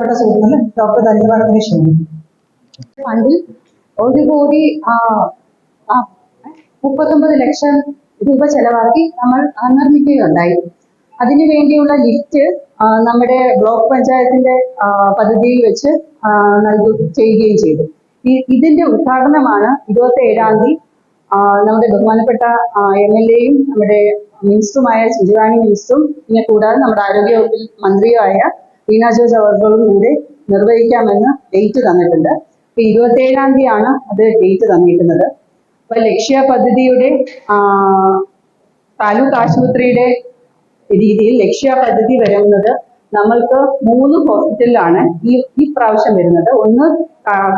ബഹുമാനപ്പെട്ട സുഹൃത്തുക്കൾ ഡോക്ടർ ധന്യവാദത്തിന് ക്ഷണിക്കുന്നു. ഫണ്ടിൽ ഒരു കോടി മുപ്പത്തൊമ്പത് ലക്ഷം രൂപ ചെലവാക്കി നമ്മൾ നിർമ്മിക്കുകയുണ്ടായി. അതിനു വേണ്ടിയുള്ള ലിഫ്റ്റ് നമ്മുടെ ബ്ലോക്ക് പഞ്ചായത്തിന്റെ പദ്ധതിയിൽ വെച്ച് നൽകുക നൽകു ചെയ്യുകയും ചെയ്തു. ഇതിന്റെ ഉദ്ഘാടനമാണ് ഇരുപത്തി ഏഴാം തീയതി നമ്മുടെ ബഹുമാനപ്പെട്ട എം എൽ എയും നമ്മുടെ മിനിസ്റ്ററുമായ ശുചിറാണി മിനിസ്റ്ററും പിന്നെ കൂടാതെ നമ്മുടെ ആരോഗ്യ വകുപ്പിൽ മന്ത്രിയുമായ വീണ ജോർജ് അവർകളും കൂടെ നിർവഹിക്കാമെന്ന് ഡേറ്റ് തന്നിട്ടുണ്ട്. ഇപ്പൊ ഇരുപത്തി ഏഴാം തീയതിയാണ് അത് ഡേറ്റ് തന്നിരിക്കുന്നത്. അപ്പൊ ലക്ഷ്യ പദ്ധതിയുടെ താലൂക്ക് ആശുപത്രിയുടെ രീതിയിൽ ലക്ഷ്യ പദ്ധതി വരുന്നത് നമ്മൾക്ക് മൂന്ന് ഹോസ്പിറ്റലിലാണ് ഈ ഈ പ്രാവശ്യം വരുന്നത്. ഒന്ന്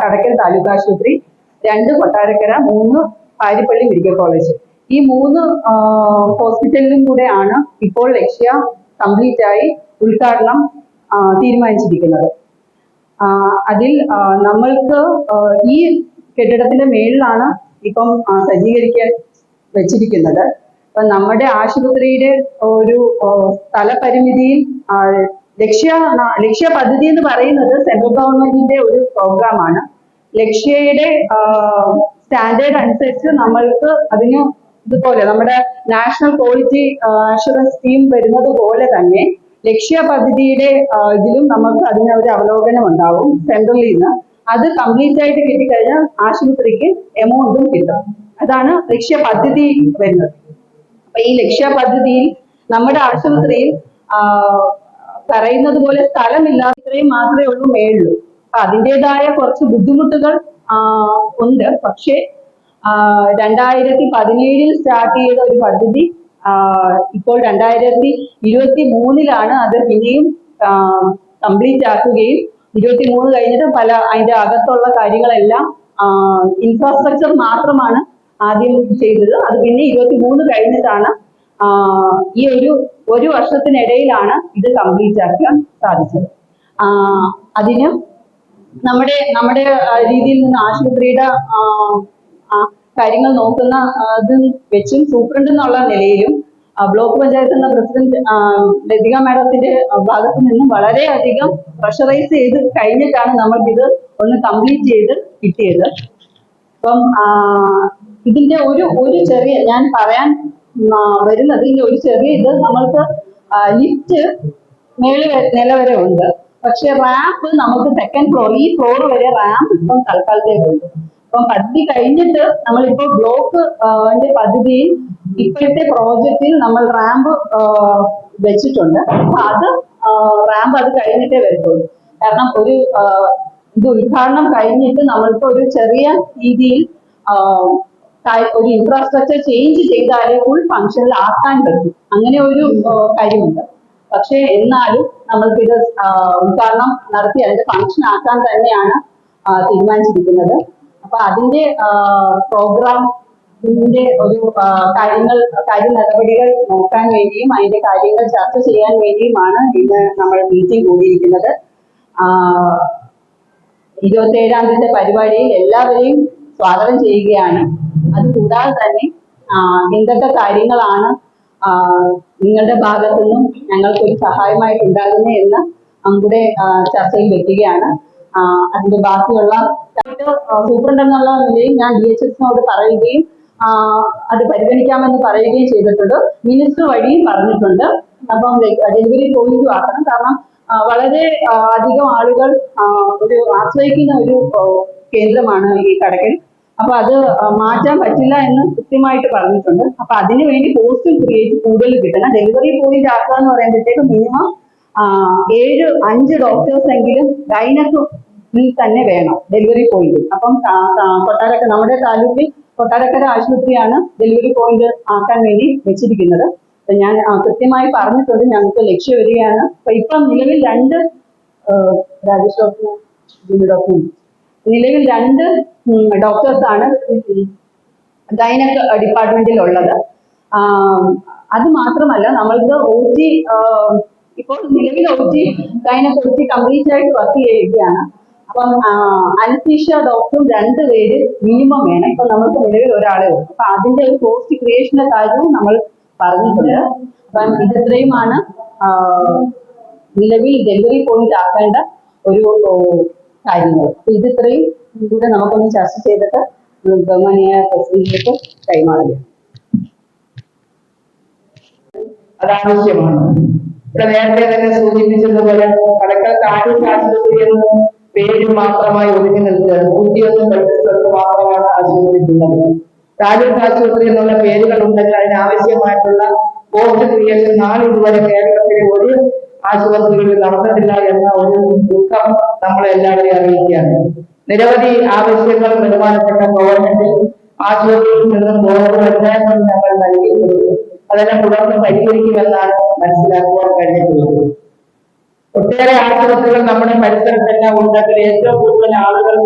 കടക്കൽ താലൂക്ക് ആശുപത്രി രണ്ട് കൊട്ടാരക്കര മൂന്ന് പാരിപ്പള്ളി മെഡിക്കൽ കോളേജ്. ഈ മൂന്ന് ഹോസ്പിറ്റലിലും കൂടെയാണ് ഇപ്പോൾ ലക്ഷ്യ കംപ്ലീറ്റ് ആയി ഉദ്ഘാടനം തീരുമാനിച്ചിരിക്കുന്നത്. അതിൽ നമ്മൾക്ക് ഈ കെട്ടിടത്തിന്റെ മേളിലാണ് ഇപ്പം സജ്ജീകരിക്കാൻ വെച്ചിരിക്കുന്നത്. അപ്പൊ നമ്മുടെ ആശുപത്രിയുടെ ഒരു സ്ഥലപരിമിതിയിൽ ലക്ഷ്യ ലക്ഷ്യ പദ്ധതി എന്ന് പറയുന്നത് സെൻട്രൽ ഗവൺമെന്റിന്റെ ഒരു പ്രോഗ്രാമാണ് ലക്ഷ്യയുടെ സ്റ്റാൻഡേർഡ് അനുസരിച്ച് നമ്മൾക്ക് അതിന് ഇതുപോലെ നമ്മുടെ നാഷണൽ ക്വാളിറ്റി അഷുറൻസ് സ്കീം വരുന്നത് പോലെ തന്നെ ലക്ഷ്യ പദ്ധതിയുടെ ഇതിലും നമുക്ക് അതിന് ഒരു അവലോകനം ഉണ്ടാവും സെൻട്രലിൽ നിന്ന്. അത് കംപ്ലീറ്റ് ആയിട്ട് കിട്ടിക്കഴിഞ്ഞാൽ ആശുപത്രിക്ക് എമൗണ്ടും കിട്ടും. അതാണ് ലക്ഷ്യ പദ്ധതി വരുന്നത്. അപ്പൊ ഈ ലക്ഷ്യ പദ്ധതിയിൽ നമ്മുടെ ആശുപത്രിയിൽ പറയുന്നത് പോലെ സ്ഥലമില്ലാതെ മാത്രമേ ഉള്ളൂ മേളുള്ളൂ അപ്പൊ അതിന്റെതായ കുറച്ച് ബുദ്ധിമുട്ടുകൾ ഉണ്ട്. പക്ഷേ രണ്ടായിരത്തി പതിനേഴിൽ സ്റ്റാർട്ട് ചെയ്ത ഒരു പദ്ധതി ഇപ്പോൾ രണ്ടായിരത്തി ഇരുപത്തി മൂന്നിലാണ് അത് പിന്നെയും കംപ്ലീറ്റ് ആക്കുകയും. ഇരുപത്തി മൂന്ന് കഴിഞ്ഞിട്ട് പല അതിന്റെ അകത്തുള്ള കാര്യങ്ങളെല്ലാം ഇൻഫ്രാസ്ട്രക്ചർ മാത്രമാണ് ആദ്യം ചെയ്തത്. അത് പിന്നെ ഇരുപത്തി മൂന്ന് കഴിഞ്ഞിട്ടാണ് ഈ ഒരു ഒരു വർഷത്തിനിടയിലാണ് ഇത് കംപ്ലീറ്റ് ആക്കാൻ സാധിച്ചത്. അതിന് നമ്മുടെ നമ്മുടെ രീതിയിൽ നിന്ന് ആശുപത്രിയുടെ കാര്യങ്ങൾ നോക്കുന്ന ഇത് വെച്ചും സൂപ്രണ്ട് എന്നുള്ള നിലയിലും ബ്ലോക്ക് പഞ്ചായത്ത് എന്ന പ്രസിഡന്റ് ലതിക മാഡത്തിന്റെ ഭാഗത്ത് നിന്നും വളരെയധികം പ്രഷറൈസ് ചെയ്ത് കഴിഞ്ഞിട്ടാണ് നമ്മൾക്കിത് ഒന്ന് കംപ്ലീറ്റ് ചെയ്ത് കിട്ടിയത്. അപ്പം ഇതിന്റെ ഒരു ഒരു ചെറിയ ഞാൻ പറയാൻ വരുന്നത് ഇതിന്റെ ഒരു ചെറിയ ഇത് നമ്മൾക്ക് ലിഫ്റ്റ് മേളിൽ നില വരെ ഉണ്ട്. പക്ഷെ റാമ്പ് നമുക്ക് സെക്കൻഡ് ഫ്ലോർ ഈ ഫ്ലോർ വരെ റാമ്പ് ഇപ്പം തൽക്കാലത്തേക്കുണ്ട് അപ്പം പദ്ധതി കഴിഞ്ഞിട്ട് നമ്മളിപ്പോ ബ്ലോക്ക് പദ്ധതി ഇപ്പോഴത്തെ പ്രോജക്റ്റിൽ നമ്മൾ റാമ്പ് വെച്ചിട്ടുണ്ട്. അപ്പൊ അത് റാമ്പ് അത് കഴിഞ്ഞിട്ടേ വരുത്തുള്ളൂ. കാരണം ഒരു ഇത് ഉദ്ഘാടനം കഴിഞ്ഞിട്ട് നമ്മൾക്ക് ഒരു ചെറിയ രീതിയിൽ ഒരു ഇൻഫ്രാസ്ട്രക്ചർ ചേഞ്ച് ചെയ്താലേ ഫുൾ ഫംഗ്ഷനിൽ ആക്കാൻ പറ്റും. അങ്ങനെ ഒരു കാര്യമുണ്ട്. പക്ഷേ എന്നാലും നമ്മൾക്കിത് ഉദ്ഘാടനം നടത്തി അതിന്റെ ഫംഗ്ഷൻ ആക്കാൻ തന്നെയാണ് തീരുമാനിച്ചിരിക്കുന്നത്. അപ്പൊ അതിന്റെ പ്രോഗ്രാം ഇതിന്റെ ഒരു കാര്യങ്ങൾ കാര്യ നടപടികൾ നോക്കാൻ വേണ്ടിയും അതിന്റെ കാര്യങ്ങൾ ചർച്ച ചെയ്യാൻ വേണ്ടിയുമാണ് ഇന്ന് നമ്മൾ മീറ്റിംഗ് കൂടിയിരിക്കുന്നത്. ആ, ഇരുപത്തി ഏഴാം തീയതി പരിപാടിയിൽ എല്ലാവരെയും സ്വാഗതം ചെയ്യുകയാണ്. അതുകൂടാതെ തന്നെ എന്തൊക്കെ കാര്യങ്ങളാണ് നിങ്ങളുടെ ഭാഗത്തു നിന്നും ഞങ്ങൾക്ക് ഒരു സഹായമായിട്ട് ഉണ്ടാകുന്നത് എന്ന് ആ, ചർച്ചയിൽ വെക്കുകയാണ്. അതിന്റെ ബാക്കിയുള്ള സൂപ്രണ്ട് എന്നുള്ള നിലയിൽ ഞാൻ ഡി എച്ച് എസിനോട് പറയുകയും അത് പരിഗണിക്കാമെന്ന് പറയുകയും ചെയ്തിട്ടുണ്ട്. മിനിസ്റ്റർ വഴിയും പറഞ്ഞിട്ടുണ്ട്. അപ്പം ഡെലിവറി പോയിന്റ് ആക്കണം കാരണം വളരെ അധികം ആളുകൾ ഒരു ആശ്രയിക്കുന്ന ഒരു കേന്ദ്രമാണ് ഈ കടക്കൽ. അപ്പൊ അത് മാറ്റാൻ പറ്റില്ല എന്ന് കൃത്യമായിട്ട് പറഞ്ഞിട്ടുണ്ട്. അപ്പൊ അതിനുവേണ്ടി പോസ്റ്റും ക്രിയേറ്റ് കൂടുതൽ കിട്ടണം. ഡെലിവറി പോയിന്റ് ആക്കുക എന്ന് പറയുമ്പോഴത്തേക്ക് മിനിമം ഏഴ് അഞ്ച് ഡോക്ടേഴ്സ് എങ്കിലും ഗൈനക്ക് തന്നെ വേണം ഡെലിവറി പോയിന്റ് അപ്പം കൊട്ടാരക്കര നമ്മുടെ താലൂക്കിൽ കൊട്ടാരക്കര ആശുപത്രിയാണ് ഡെലിവറി പോയിന്റ് ആക്കാൻ വേണ്ടി വെച്ചിരിക്കുന്നത്. ഞാൻ കൃത്യമായി പറഞ്ഞിട്ടുണ്ട് ഞങ്ങൾക്ക് ലക്ഷ്യം വരികയാണ്. അപ്പൊ ഇപ്പം നിലവിൽ രണ്ട് രാജേഷ് ഡോക്ടറും നിലവിൽ രണ്ട് ഡോക്ടേഴ്സ് ആണ് ഗൈനക് ഡിപ്പാർട്ട്മെന്റിൽ ഉള്ളത്. അത് മാത്രമല്ല നമ്മൾക്ക് ഒ ടി ഇപ്പോൾ നിലവിൽ O T gynaec O T complete ആയിട്ട് വർക്ക് ചെയ്യുകയാണ് അപ്പം അനസ്തീഷ്യ ഡോക്ടറും രണ്ട് പേര് മിനിമം വേണം. ഇപ്പൊ നമുക്ക് നിലവിൽ ഒരാളെ ഉള്ളൂ. അപ്പൊ അതിന്റെ ഒരു പോസ്റ്റ് ക്രിയേഷന്റെ കാര്യവും നമ്മൾ പറഞ്ഞിട്ടുണ്ട്. അപ്പം ഇത്രയുമാണ് നിലവിൽ ഡെലിവറി പോയിന്റ് ആക്കേണ്ട ഒരു കാര്യങ്ങൾ. അപ്പൊ ഇത് ഇത്രയും കൂടെ നമുക്കൊന്ന് ചർച്ച ചെയ്തിട്ട് ബഹുമാനിയ പ്രസിഡന്റിലേക്ക് കൈമാറുക അതാവശ്യമാണ് ഇവിടെ നേരത്തെ തന്നെ സൂചിപ്പിച്ചതുപോലെ കടക്കൽ താലൂക്ക് ആശുപത്രി എന്ന് പേര് മാത്രമായി ഒതുങ്ങി നിൽക്കുക. നൂറ്റിയൊന്ന് ബെഡ് മാത്രമാണ് ആശുപത്രിക്കുള്ളത് താലൂക്ക് ആശുപത്രി എന്നുള്ള പേരുകൾ ഉണ്ടെങ്കിൽ അതിനാവശ്യമായിട്ടുള്ള പോസ്റ്റ് ക്രിയേഷൻ നാളിതുവരെ കേരളത്തിലെ ഒരു ആശുപത്രികളിൽ നടന്നിട്ടില്ല എന്ന ഒരു ദുഃഖം നമ്മളെ എല്ലാവരെയും അറിയിക്കുകയാണ്. നിരവധി ആവശ്യങ്ങൾ ബഹുമാനപ്പെട്ട ഗവൺമെന്റ് ആശുപത്രിയിൽ നിന്നും നിർദ്ദേശങ്ങൾ ഞങ്ങൾ നൽകിയിട്ടുണ്ട്. അതെല്ലാം തുടർന്ന് പരിഹരിക്കുമെന്നാണ് മനസ്സിലാക്കുവാൻ കഴിഞ്ഞിട്ടുള്ളത്. ഒട്ടേറെ ആശുപത്രികൾ നമ്മുടെ പരിസരത്തെല്ലാം ഉണ്ടെങ്കിൽ ഏറ്റവും കൂടുതൽ ആളുകൾ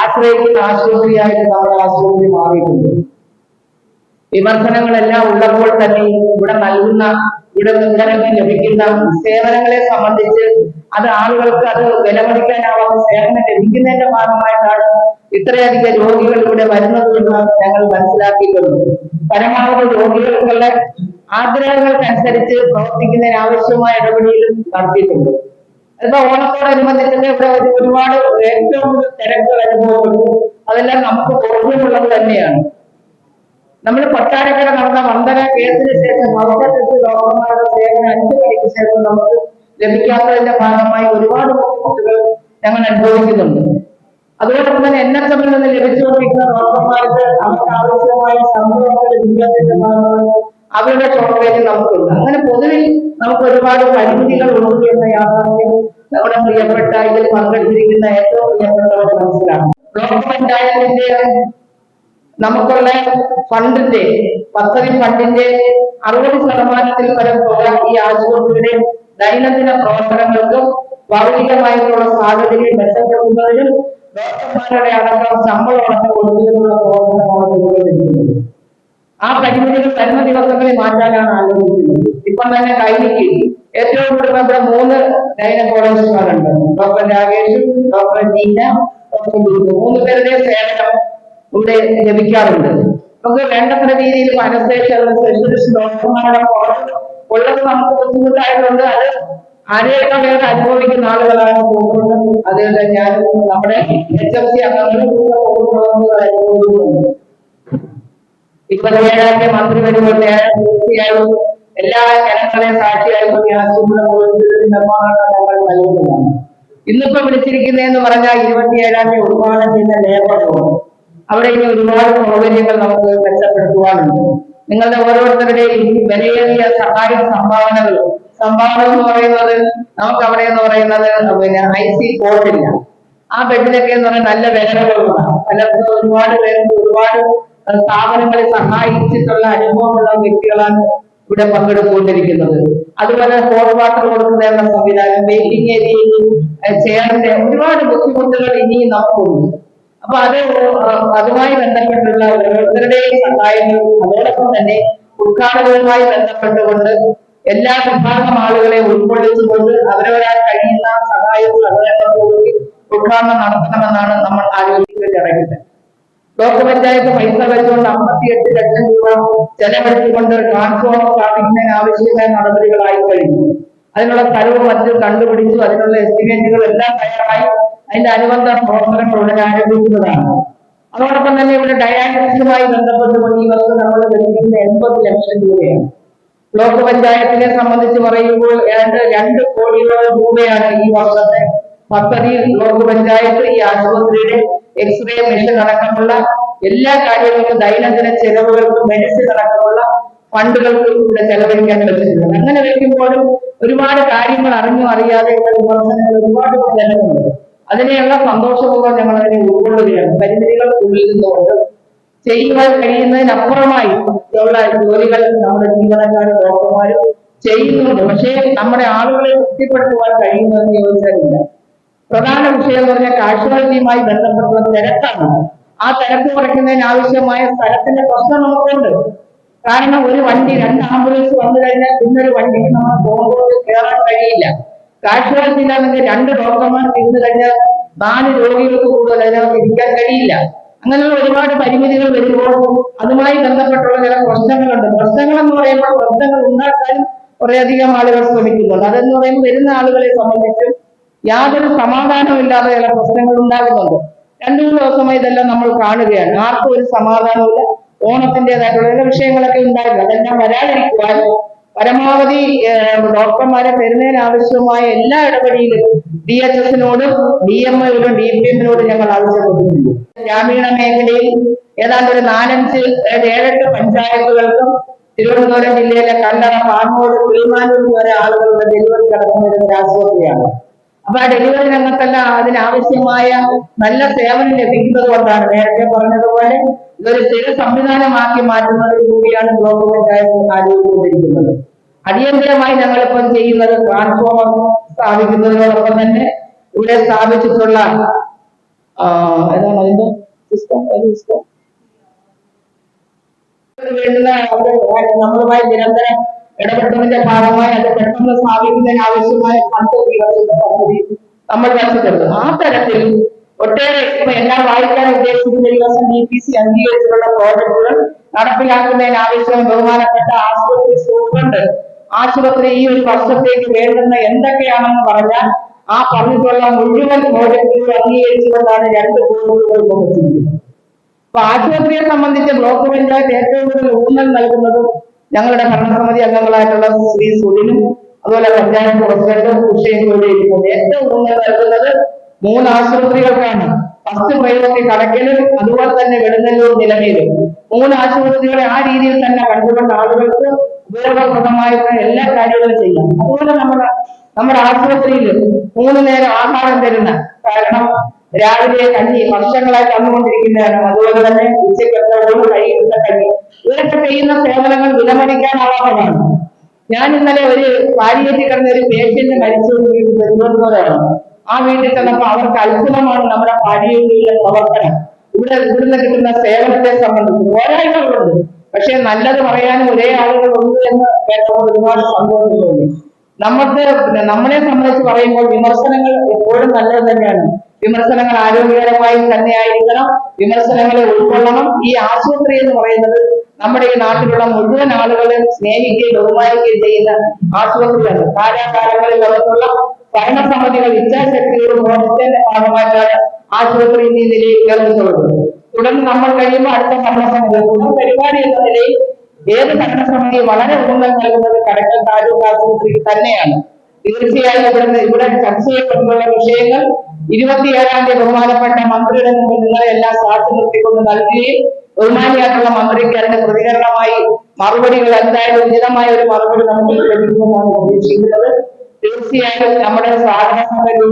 ആശ്രയിക്കുന്ന ആശുപത്രിയായിട്ട് നമ്മുടെ ആശുപത്രി മാറിയിട്ടുണ്ട്. വിമർശനങ്ങളെല്ലാം ഉള്ളപ്പോൾ തന്നെ ഇവിടെ നൽകുന്ന ഇവിടെ ഇവിടെ ലഭിക്കുന്ന സേവനങ്ങളെ സംബന്ധിച്ച് അത് ആളുകൾക്ക് അത് വിലമതിക്കാനാവാത്ത സേവനം ലഭിക്കുന്നതിന്റെ ഭാഗമായിട്ടാണ് ഇത്രയധികം രോഗികൾ ഇവിടെ വരുന്നത് എന്ന് ഞങ്ങൾ മനസ്സിലാക്കിയിട്ടുണ്ട് പരമാവധി രോഗികൾക്കുള്ള ആഗ്രഹങ്ങൾക്കനുസരിച്ച് പ്രവർത്തിക്കുന്നതിന് ആവശ്യമായ ഇടപെടലും നടത്തിയിട്ടുണ്ട്. അതിപ്പോ ഓണത്തോടനുബന്ധിച്ച് ഇവിടെ ഒരു ഒരുപാട് ഏറ്റവും കൂടുതൽ തിരക്കുകൾ അനുഭവപ്പെട്ടു അതെല്ലാം നമുക്ക് ബോധ്യമുള്ളത് തന്നെയാണ്. നമ്മൾ കൊട്ടാരക്കര നടന്ന വന്ദന കേസിന് ശേഷം അവസരത്തിൽ ഡോക്ടർമാരുടെ സേവനം അഞ്ചു മണിക്ക് ശേഷം നമുക്ക് ലഭിക്കാത്തതിന്റെ ഭാഗമായി ഒരുപാട് ബുദ്ധിമുട്ടുകൾ ഞങ്ങൾ അനുഭവിക്കുന്നുണ്ട്. അതോടൊപ്പം തന്നെ എൻ എച്ച് എമ്മിൽ നിന്ന് ലഭിച്ചുകൊണ്ടിരിക്കുന്ന ഡോക്ടർമാർക്ക് അവർക്ക് ആവശ്യമായ ഭാഗമായി അവരുടെ ഷോർട്ടേജ് നമുക്കുണ്ട്. അങ്ങനെ പൊതുവിൽ നമുക്ക് ഒരുപാട് പരിമിതികൾ ഉണ്ട് എന്ന യാഥാർത്ഥ്യം നമ്മുടെ പ്രിയപ്പെട്ട ഇതിൽ പങ്കെടുത്തിരിക്കുന്ന ഏറ്റവും പ്രിയപ്പെട്ടവർ മനസ്സിലാണ് ബ്ലോക്ക് പഞ്ചായത്തിന്റെ നമുക്കുള്ള ഫണ്ടിന്റെ പദ്ധതി ഫണ്ടിന്റെ അറുപത് ശതമാനത്തിൽ പരം തുക ഈ ആശുപത്രിയുടെ ദൈനംദിന പ്രവർത്തനങ്ങൾക്കും ഭൗതികമായിട്ടുള്ള സാഹചര്യം മെച്ചപ്പെടുത്തുന്നതിനും ഡോക്ടർമാരുടെ അടക്കം ശമ്പളം അടക്കം കൊടുക്കുന്നതിനുള്ള പ്രവർത്തനമാണ് ചെയ്തുകൊണ്ടിരിക്കുന്നത് ആ പരിമിതികൾ വരുന്ന ദിവസങ്ങളിൽ മാറ്റാനാണ് ആലോചിക്കുന്നത് ഇപ്പം തന്നെ കൈനിക്ക്. ഏറ്റവും കൂടുതൽ മൂന്ന് മൂന്ന് ഗൈനക്കോളജിസ്റ്റുമാരുണ്ട്. ഡോക്ടർ രാകേഷും ഡോക്ടർ ജീന മൂന്ന് പേരുടെ സേവനം ഇവിടെ ലഭിക്കാറുണ്ട്. നമുക്ക് വേണ്ടത്ര രീതിയിൽ മനസ്സേഷൻ സ്പെഷ്യലിസ്റ്റ് ഡോക്ടർമാരുടെ ഉള്ളത് നമുക്ക് ബുദ്ധിമുട്ടായിട്ടുണ്ട് അത് ആരെയൊക്കെ വേറെ അനുഭവിക്കുന്ന ആളുകളാണ് പോകുന്നത്. അതുകൊണ്ട് ഞാൻ നമ്മുടെ എച്ച് എഫ് സി അംഗങ്ങളും അനുഭവിക്കുന്നുണ്ട്. ഇരുപത്തിയേഴാം തീയതി മന്ത്രി വരുമ്പോൾ തീർച്ചയായും എല്ലാ ജനങ്ങളെയും സാക്ഷിയായും ആശുപത്രി നിർമ്മാണം ഞങ്ങൾ നൽകുന്നതാണ്. ഇന്നിപ്പോ വിളിച്ചിരിക്കുന്നതെന്ന് പറഞ്ഞാൽ ഇരുപത്തിയേഴാം തീയതി ഉദ്ഘാടനം ചെയ്യുന്ന ലേബർ അവിടെ ഇനി ഒരുപാട് സൗകര്യങ്ങൾ നമുക്ക് മെച്ചപ്പെടുത്തുവാനുണ്ട്. നിങ്ങളുടെ ഓരോരുത്തരുടെയും വിലയേറിയ സഹായ സംഭാവനകൾ. സംഭാവന എന്ന് പറയുന്നത് നമുക്ക് അവിടെ എന്ന് പറയുന്നത് പിന്നെ ഐ സി കോട്ടില്ല ആ ബെഡിലൊക്കെ എന്ന് പറയുന്നത് നല്ല വിലകളുള്ളതാണ് പലർക്കും ഒരുപാട് പേർക്ക് ഒരുപാട് സ്ഥാപനങ്ങളെ സഹായിച്ചിട്ടുള്ള അനുഭവമുള്ള വ്യക്തികളാണ് ഇവിടെ പങ്കെടുത്തുകൊണ്ടിരിക്കുന്നത്. അതുപോലെ ഹോട്ട് വാട്ടർ കൊടുക്കുന്ന സംവിധാനം വെയിറ്റിംഗ് ഏരിയയിൽ ചെയറിന്റെ ഒരുപാട് ബുദ്ധിമുട്ടുകൾ ഇനിയും നമുക്കുണ്ട്. അപ്പൊ അത് അതുമായി ബന്ധപ്പെട്ടുള്ള ഓരോരുത്തരുടെയും സഹായങ്ങൾ അതോടൊപ്പം തന്നെ ഉദ്ഘാടനവുമായി ബന്ധപ്പെട്ടുകൊണ്ട് എല്ലാ വിഭാഗം ആളുകളെ ഉൾക്കൊള്ളിച്ചുകൊണ്ട് അവരവരാൽ കഴിയുന്ന സഹായവും സഹകരണത്തോടുകൂടി ഉദ്ഘാടനം നടത്തണമെന്നാണ് നമ്മൾ ആലോചിക്കുന്നത് ബ്ലോക്ക് പഞ്ചായത്ത് പൈസ വെച്ചുകൊണ്ട് അമ്പത്തിയെട്ട് ലക്ഷം രൂപ ചെലവഴിച്ചുകൊണ്ട് ട്രാൻസ്ഫോമർ സ്ഥാപിക്കുന്നതിന് ആവശ്യമായ നടപടികളായി കഴിഞ്ഞു. അതിനുള്ള സ്ഥലവും മറ്റും കണ്ടുപിടിച്ചു അതിനുള്ള എസ്റ്റിമേറ്റുകൾ എല്ലാം തയ്യാറായി അതിന്റെ അനുബന്ധ പ്രവർത്തനങ്ങൾ ഉടൻ ആരംഭിക്കുന്നതാണ് അതോടൊപ്പം തന്നെ ഇവിടെ ഡയാലിസിസുമായി ബന്ധപ്പെട്ടുകൊണ്ട് ഈ വർഷം നമ്മൾ ലഭിക്കുന്ന എൺപത് ലക്ഷം രൂപയാണ്. ബ്ലോക്ക് പഞ്ചായത്തിനെ സംബന്ധിച്ച് പറയുമ്പോൾ ഏതാണ്ട് രണ്ട് കോടിയോളം രൂപയാണ് ഈ വർഷത്തെ പദ്ധതിയിൽ ബ്ലോക്ക് പഞ്ചായത്ത് ഈ ആശുപത്രിയുടെ എക്സ്റേ മെഷീൻ അടക്കമുള്ള എല്ലാ കാര്യങ്ങൾക്കും ദൈനംദിന ചെലവുകൾക്കും മെഡിസിൻ അടക്കമുള്ള ഫണ്ടുകൾക്കും ഇവിടെ ചെലവഴിക്കാൻ വെച്ചിട്ടുണ്ട് അങ്ങനെ വയ്ക്കുമ്പോഴും ഒരുപാട് കാര്യങ്ങൾ അറിഞ്ഞോ അറിയാതെ ഇവിടെ വിമർശനങ്ങൾ ഒരുപാട് ജനങ്ങളുണ്ട് അതിനെയുള്ള സന്തോഷപൂർവം ഞങ്ങൾ അതിനെ ഉൾക്കൊള്ളുകയാണ്. പരിമിതികൾക്കുള്ളിൽ നിന്നുകൊണ്ട് ചെയ്യുവാൻ കഴിയുന്നതിനപ്പുറമായി ഉള്ള ജോലികൾ നമ്മുടെ ജീവനക്കാരും ഡോക്ടർമാരും ചെയ്യുന്നുണ്ട്. പക്ഷേ നമ്മുടെ ആളുകളെ തൃപ്തിപ്പെടുത്തുവാൻ കഴിയുന്നതെന്ന് ചോദിച്ചാലില്ല. പ്രധാന വിഷയം എന്ന് പറഞ്ഞാൽ കാഴ്ചകളുമായി ബന്ധപ്പെട്ടുള്ള തിരക്കാണ്. ആ തിരക്ക് കുറയ്ക്കുന്നതിന് ആവശ്യമായ സ്ഥലത്തിന്റെ പ്രശ്നം നമുക്കുണ്ട്. കാരണം ഒരു വണ്ടി രണ്ട് ആംബുലൻസ് വന്നു കഴിഞ്ഞാൽ പിന്നൊരു വണ്ടിക്ക് നമ്മൾ പോകുമ്പോൾ കയറാൻ കഴിയില്ല. കാഷ്വാലിറ്റി ഇല്ലാന്നെങ്കിൽ രണ്ട് ഡോക്ടർമാർ ഇരുന്ന് കഴിഞ്ഞാൽ നാല് രോഗികൾക്ക് കൂടുതൽ അതിനകത്ത് ഇരിക്കാൻ കഴിയില്ല. അങ്ങനെയുള്ള ഒരുപാട് പരിമിതികൾ വരുമ്പോൾ അതുമായി ബന്ധപ്പെട്ടുള്ള ചില പ്രശ്നങ്ങളുണ്ട്. പ്രശ്നങ്ങൾ എന്ന് പറയുമ്പോൾ പ്രശ്നങ്ങൾ ഉണ്ടാക്കാൻ കുറേയധികം ആളുകൾ ശ്രമിക്കുന്നുണ്ട്. അതെന്ന് പറയുമ്പോൾ വരുന്ന ആളുകളെ സംബന്ധിച്ചും യാതൊരു സമാധാനവും ഇല്ലാതെ ചില പ്രശ്നങ്ങൾ ഉണ്ടാകുന്നുണ്ട്. രണ്ടു മൂന്ന് ദിവസമായി ഇതെല്ലാം നമ്മൾ കാണുകയാണ്. ആർക്കും ഒരു സമാധാനമില്ല ഓണത്തിന്റെതായിട്ടുള്ള ചില വിഷയങ്ങളൊക്കെ ഉണ്ടായിരുന്നു. അതെല്ലാം വരാതിരിക്കുവാൻ പരമാവധി ഡോക്ടർമാരെ തരുന്നതിന് ആവശ്യമായ എല്ലാ ഇടപെടലും ഡി എച്ച് എസിനോടും ഡി എം ഒയോടും ഡി പി എമ്മിനോടും ഞങ്ങൾ ആവശ്യപ്പെട്ടിട്ടുണ്ട്. ഗ്രാമീണ മേഖലയിൽ ഏതാണ്ട് ഒരു നാലഞ്ച് അതായത് ഏഴെട്ട് പഞ്ചായത്തുകൾക്കും തിരുവനന്തപുരം ജില്ലയിലെ കല്ലറ പാങ്ങോട് കിളിമാനൂർ വരെ ആളുകളുടെ ഡെലിവറി കടന്നു വരുന്ന ഒരു ആശുപത്രിയാണ്. അപ്പൊ ആ ഡെലിവറി രംഗത്തെല്ലാം അതിനാവശ്യമായ നല്ല സേവനം ലഭിക്കുന്നത് കൊണ്ടാണ് നേരത്തെ പറഞ്ഞതുപോലെ ഇതൊരു സ്ഥിര സംവിധാനമാക്കി മാറ്റുന്നതിൽ കൂടിയാണ് ബ്ലോക്ക് പഞ്ചായത്ത് ആലോചിച്ചുകൊണ്ടിരിക്കുന്നത്. അടിയന്തരമായി ഞങ്ങളിപ്പം ചെയ്യുന്നത് ട്രാൻസ്ഫോമർ സ്ഥാപിക്കുന്നതിനോടൊപ്പം തന്നെ ഇവിടെ സ്ഥാപിച്ചിട്ടുള്ള എന്താണ് അതിന്റെ സിസ്റ്റം സിസ്റ്റം വേണ്ടുന്ന നമ്മളുമായി നിരന്തരം ഇടപെട്ടതിന്റെ ഭാഗമായി അത് പെട്ടെന്ന് സ്ഥാപിക്കുന്നതിന് ആവശ്യമായ ഫണ്ട് പദ്ധതി നമ്മൾ വെച്ചിട്ടുണ്ട് ആ തരത്തിൽ ഒട്ടേറെ ഇപ്പൊ എല്ലാം വായിക്കാൻ ഉദ്ദേശിക്കുന്ന വർഷം ഡി പി സി അംഗീകരിച്ചിട്ടുള്ള പ്രോജക്ടുകൾ നടപ്പിലാക്കുന്നതിന് ആവശ്യം ബഹുമാനപ്പെട്ട ആശുപത്രി സൂപ്രണ്ട് ആശുപത്രി ഈ ഒരു വർഷത്തേക്ക് വേണ്ടുന്ന എന്തൊക്കെയാണെന്ന് പറഞ്ഞാൽ ആ പറഞ്ഞിട്ടുള്ള മുഴുവൻ പ്രോജക്ടുകൾ അംഗീകരിച്ചുകൊണ്ടാണ് രണ്ട് കോടികൾ പോകുന്നത് അപ്പൊ ആശുപത്രിയെ സംബന്ധിച്ച് ബ്ലോക്ക് പഞ്ചായത്ത് ഏറ്റവും കൂടുതൽ ഊന്നൽ നൽകുന്നതും ഞങ്ങളുടെ ഭരണസമിതി അംഗങ്ങളായിട്ടുള്ള ശ്രീ സുനിലും അതുപോലെ പഞ്ചായത്ത് പ്രസിഡന്റും ഉഷയും കൂടെ ഏറ്റവും ഊന്നൽ നൽകുന്നത് മൂന്ന് ആശുപത്രികൾക്കാണ്. ഫസ്റ്റ് പ്രയോറിറ്റി കടക്കലും അതുപോലെ തന്നെ വെടുന്നല്ലൂർ നിലമേലും. മൂന്ന് ആശുപത്രികളെ ആ രീതിയിൽ തന്നെ കണ്ടുകൊണ്ട് ആളുകൾക്ക് ഉപയോഗപ്രദമായിട്ടുള്ള എല്ലാ കാര്യങ്ങളും ചെയ്യാം. അതുപോലെ നമ്മുടെ നമ്മുടെ ആശുപത്രിയിൽ മൂന്ന് നേരം ആഹാരം തരുന്ന കാരണം രാവിലെ കഞ്ഞി വർഷങ്ങളായി തന്നുകൊണ്ടിരിക്കുന്നതാണ്. അതുപോലെ തന്നെ ഉച്ചക്കത്തെ കഴിയുന്ന കഞ്ഞി ഇവരൊക്കെ ചെയ്യുന്ന സേവനങ്ങൾ വിലമതിക്കാനാവാത്തതാണ്. ഞാൻ ഇന്നലെ ഒരു പാലിയേറ്റ് കിടന്ന ഒരു പേഷ്യന്റ് വീട്ടിൽ തിരുവനന്തപുരമാണ് ആ വീട്ടിൽ ചെന്നപ്പോ അവർക്ക് അത്ഭുതമാണ് നമ്മുടെ പാലിയേറ്റീവിലെ പ്രവർത്തനം. ഇവിടെ ഇവിടുന്ന് കിട്ടുന്ന സേവനത്തെ സംബന്ധിച്ച് പോരായ്മകളുണ്ട്. പക്ഷെ നല്ലത് പറയാനും ഒരേ ആളുകൾ ഉണ്ട് എന്ന് കേട്ടപ്പോൾ ഒരുപാട് സന്തോഷം തോന്നി. പിന്നെ നമ്മളെ സംബന്ധിച്ച് പറയുമ്പോൾ വിമർശനങ്ങൾ എപ്പോഴും നല്ലത് തന്നെയാണ്. വിമർശനങ്ങൾ ആരോഗ്യകരമായി തന്നെ ആയിരിക്കണം വിമർശനങ്ങളെ ഉൾക്കൊള്ളണം. ഈ ആശുപത്രി എന്ന് പറയുന്നത് നമ്മുടെ ഈ നാട്ടിലുള്ള മുഴുവൻ ആളുകളെയും സ്നേഹിക്കുകയും ബഹുമാനിക്കുകയും ചെയ്യുന്ന ആശുപത്രിയാണ്. കാലാകാലങ്ങളിൽ അവർക്കുള്ള ഭരണസമിതികൾ ഇച്ഛാശക്തിയോട് പ്രവർത്തിച്ചതിന്റെ ഭാഗമായിട്ടാണ് ആശുപത്രി നിലയിൽ ഉയർന്നിട്ടുള്ളത്. തുടർന്ന് നമ്മൾ കഴിയുമ്പോൾ അടുത്ത ഭരണസമിതി പരിപാടി എന്ന നിലയിൽ ഏത് ഭരണസമിതി വളരെ ഊന്നൽ നൽകുന്നത് കടക്കൽ താലൂക്ക് ആശുപത്രിക്ക് തന്നെയാണ്. തീർച്ചയായും ഇവിടുന്ന് ഇവിടെ ചർച്ച ചെയ്യപ്പെട്ടുള്ള വിഷയങ്ങൾ ഇരുപത്തിയേഴാം തീയതി ബഹുമാനപ്പെട്ട മന്ത്രിയുടെ മുമ്പിൽ നിങ്ങളെ എല്ലാം സാക്ഷി നിർത്തിക്കൊണ്ട് നൽകുകയും ബഹുമാനിയായിട്ടുള്ള മന്ത്രിക്ക് അതിന്റെ പ്രതികരണമായി മറുപടികൾ എന്തായാലും ഉചിതമായ ഒരു മറുപടി നമുക്ക് ലഭിക്കുമെന്നാണ് പ്രതീക്ഷിക്കുന്നത്. തീർച്ചയായും നമ്മുടെ സാധന ഒരു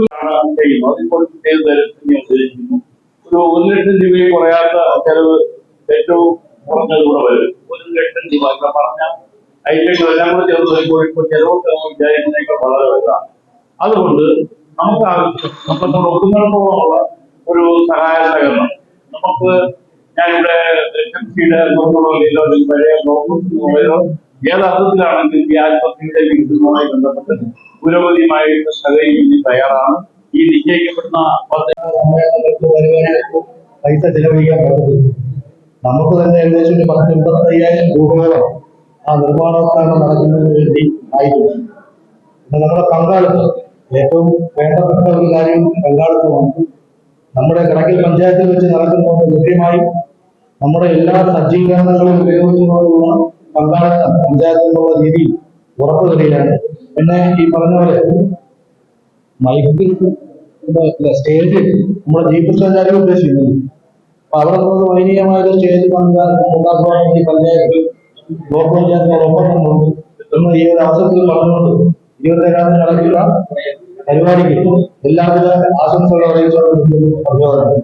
ഒരു ലക്ഷം രൂപയിൽ കുറയാത്ത ചെലവ് ഏറ്റവും കുറഞ്ഞത് ദൂരം വരും. ഒരു ലക്ഷം രൂപ പറഞ്ഞ ഐറ്റങ്ങൾ എല്ലാം കൂടെ ചേർന്ന് വരുമ്പോൾ ഇപ്പോൾ ചെലവൊക്കെ വിചാരിക്കുന്നതിനേക്കാൾ വളരെ വലുതാണ്. അതുകൊണ്ട് നമുക്ക് ആവശ്യം നമുക്ക് ഒത്തുനടന്നോളമുള്ള ഒരു സഹായ സഹകരണം നമുക്ക് ഞാനിവിടെ ടെക്സിയുടെ സിയുടെ നോക്കുകളിലോ അല്ലെങ്കിൽ പഴയ നോക്കുകളിലോ ഏത് അർത്ഥത്തിലാണെങ്കിലും ഈ ആശുപത്രിയുടെ വികസനവുമായി ബന്ധപ്പെട്ട് പുരോഗതിയുമായിട്ട് സഹകരിക്കുന്നതിന് തയ്യാറാണ്. ഈ നിശ്ചയിക്കപ്പെടുന്ന പദ്ധതി പൈസ ചെലവഴിക്കാൻ പറ്റത്തില്ല. നമുക്ക് തന്നെ ഏകദേശം ഒരു പത്ത് എൺപത്തി അയ്യായിരം രൂപയോളം ആ നിർമ്മാണോദ്ഘാടനം നടക്കുന്നതിന് വേണ്ടി പിന്നെ നമ്മുടെ പങ്കാളിത്തം. ഏറ്റവും വേണ്ടപ്പെട്ട ഒരു കാര്യം പങ്കാളിത്തമാണ്. നമ്മുടെ കടക്കൽ പഞ്ചായത്തിൽ വെച്ച് നടക്കുന്നത് കൃത്യമായും നമ്മുടെ എല്ലാ സജ്ജീകരണങ്ങളും ഉപയോഗിച്ചുകൊണ്ടുള്ള പങ്കാളിത്തം പഞ്ചായത്ത് എന്നുള്ള രീതി ഉറപ്പു തരികയാണ്. പിന്നെ ഈ പറഞ്ഞ പോലെ മൈക്കിൽ സ്റ്റേജ് നമ്മുടെ ജീപ്പ് സഞ്ചാരം ഉദ്ദേശിക്കുന്നത് അപ്പൊ അവിടെ നമുക്ക് വൈദികമായ ഒരു സ്റ്റേജ് സംവിധാനം ഉണ്ടാക്കുവാൻ വേണ്ടി പഞ്ചായത്ത് ബ്ലോക്ക് പഞ്ചായത്തിനോടൊപ്പം നിന്നുകൊണ്ട് എന്ന് ഈ ഒരു അവസരത്തിൽ പറഞ്ഞുകൊണ്ട് ഇരുപത്തേഴാം നടക്കുന്ന പരിപാടിക്ക് എല്ലാവിധ ആശംസകളും അറിയിച്ചുകൊണ്ട് പ്രചോദനം